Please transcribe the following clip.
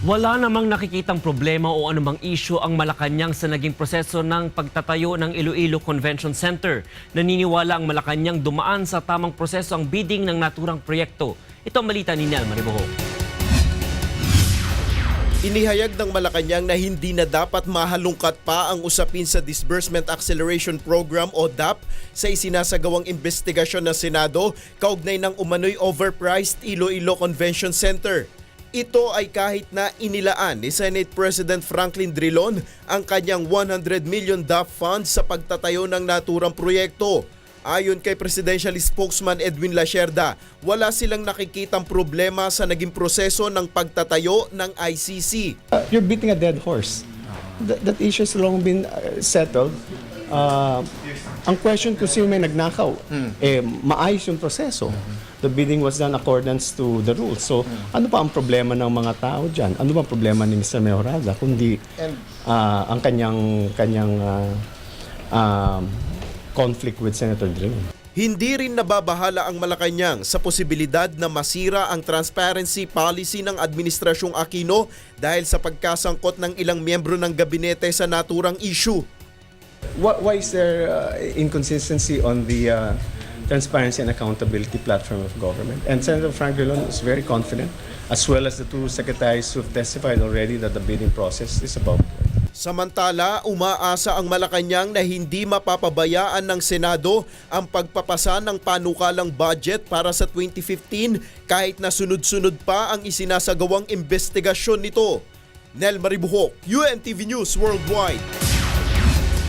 Wala namang nakikitang problema o anumang issue ang Malacanang sa naging proseso ng pagtatayo ng Iloilo Convention Center. Naniniwala ang Malacanang dumaan sa tamang proseso ang bidding ng naturang proyekto. Ito ang malita ni Nel Mariboho. Inihayag ng Malacanang na hindi na dapat mahalungkat pa ang usapin sa Disbursement Acceleration Program o DAP sa isinasagawang investigasyon ng Senado kaugnay ng umano'y overpriced Iloilo Convention Center. Ito ay kahit na inilaan ni Senate President Franklin Drilon ang kanyang 100 million DAP funds sa pagtatayo ng naturang proyekto. Ayon kay Presidential Spokesman Edwin Lacerda, wala silang nakikitang problema sa naging proseso ng pagtatayo ng ICC. Uh, you're beating a dead horse. That, that issue has long been uh, settled. Uh, ang question kung sino may nagnakaw, eh, maayos yung proseso. The bidding was done accordance to the rules. So, ano pa ang problema ng mga tao dyan? Ano ba ang problema ni Mr. Mejorada? Kundi uh, ang kanyang, kanyang uh, um, conflict with Senator Drilon. Hindi rin nababahala ang Malacanang sa posibilidad na masira ang transparency policy ng Administrasyong Aquino dahil sa pagkasangkot ng ilang miyembro ng gabinete sa naturang issue. Why, why is there uh, inconsistency on the uh, transparency and accountability platform of government? And Senator Frank Drilon is very confident, as well as the two secretaries who have testified already that the bidding process is board. Samantala, umaasa ang Malacanang na hindi mapapabayaan ng Senado ang pagpapasa ng panukalang budget para sa 2015 kahit na sunod-sunod pa ang isinasagawang investigasyon nito. Nel Maribuhok, UNTV News Worldwide.